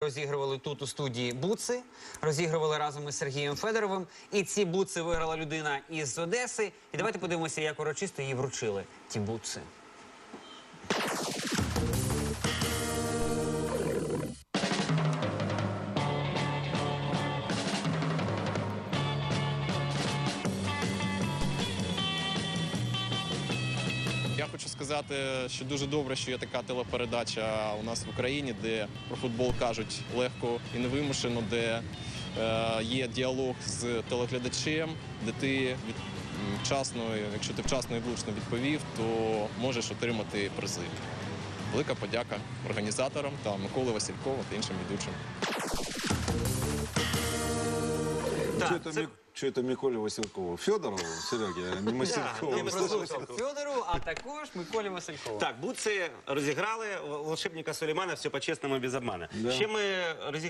Розігрували тут у студії буци, розігрували разом із Сергієм Федоровим. І ці буци виграла людина із Одеси. І давайте подивимося, як урочисто їй вручили ті буци. Хочу сказати, що дуже добре, що є така телепередача у нас в Україні, де про футбол кажуть легко і невимушено, де е, є діалог з телеглядачем, де ти від, вчасно, якщо ти вчасно і влучно відповів, то можеш отримати призи. Велика подяка організаторам та Миколи Василькову та іншим ведучим. Что это, Мик- це это Миколе Василкову? Федорову, Сереге, а не Василькову. Федору, а також Миколі Василькову. Так, буци розіграли волшебника Сулеймана, все по-чесному, без обмана. Да. Ще ми розіграли